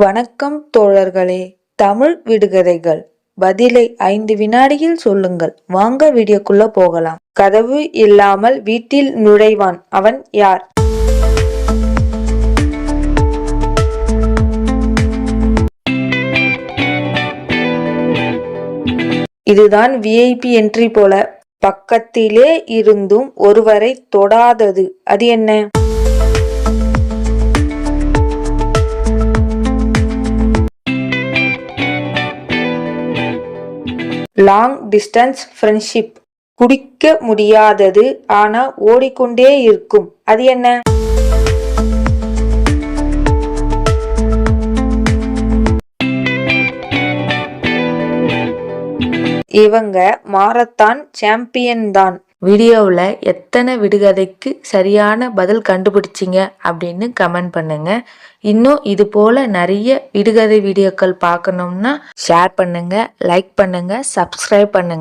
வணக்கம் தோழர்களே தமிழ் விடுகதைகள். பதிலை ஐந்து வினாடியில் சொல்லுங்கள். வாங்க வீடியோக்குள்ள போகலாம். கதவு இல்லாமல் வீட்டில் நுழைவான் அவன் யார்? இதுதான் விஐபி என்ட்ரி போல. பக்கத்திலே இருந்தும் ஒருவரை தொடாதது. அது என்ன? லாங் டிஸ்டன்ஸ் ஃப்ரெண்ட்ஷிப் குடிக்க முடியாதது ஆனா ஓடிக்கொண்டே இருக்கும். அது என்ன? இவங்க மாரத்தான் சாம்பியன் தான். வீடியோவில் எத்தனை விடுகதைக்கு சரியான பதில் கண்டுபிடிச்சிங்க அப்படின்னு கமெண்ட் பண்ணுங்க. இன்னும் இது போல நிறைய விடுகதை வீடியோக்கள் பார்க்கணும்னா ஷேர் பண்ணுங்க லைக் பண்ணுங்க சப்ஸ்கிரைப் பண்ணுங்க.